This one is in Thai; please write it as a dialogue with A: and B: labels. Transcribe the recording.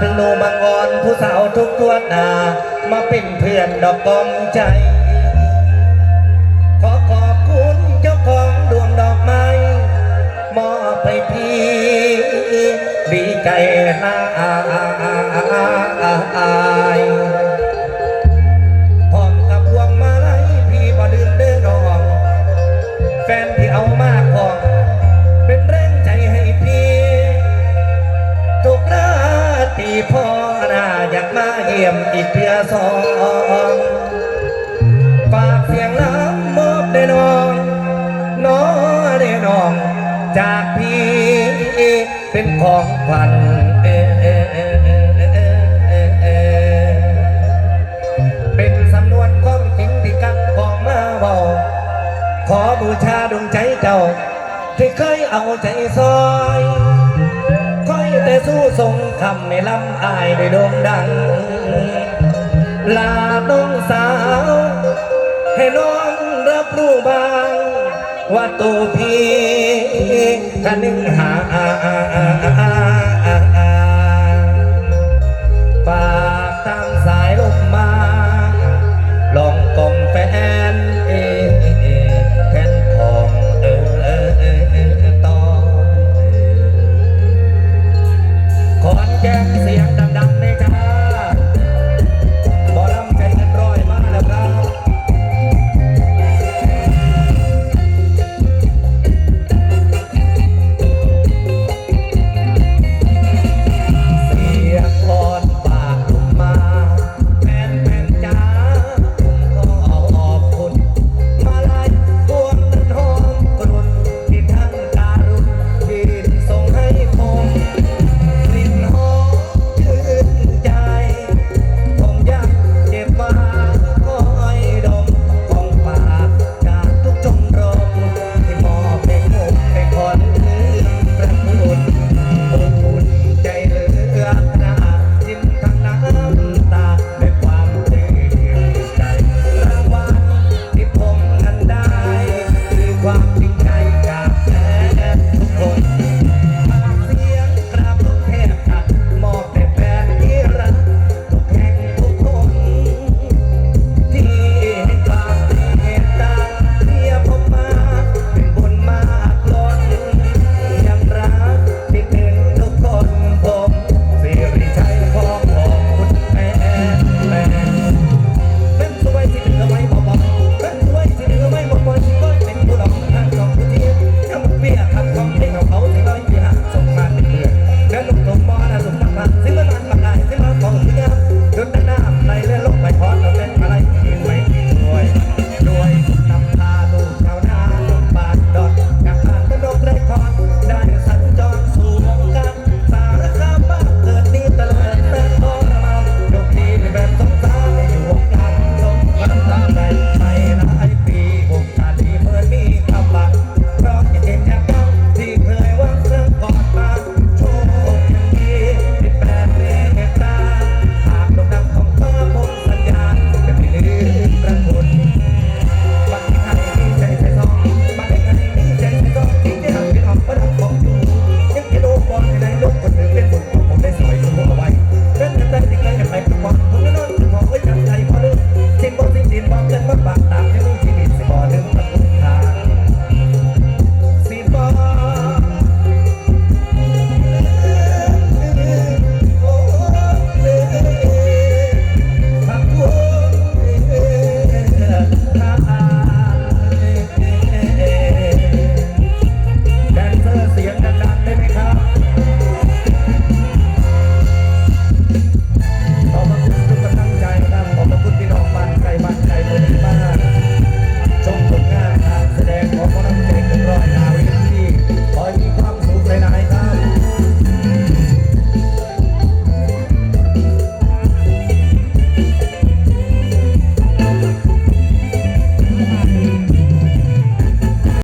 A: ถึงหนูมังวอนผู้สาวทุกตัวนา มาเป็นเพื่อนดอกกองใจ ขอขอบคุณเจ้าของดวงดอกไม้มอบไปพี่ดีใจนะ จากพี่เป็นของขวัญเป็นสำนวนความจริงที่กันของมาเบาขอบูชาดวงใจเจ้า ที่เคยเอาใจซอยคอยแต่สู้ทรงคำในลำอายได้โด่งดัง ลาน้องสาว ให้น้องรับรู้บ้าง ว่าตัวพี่ กันนึงหา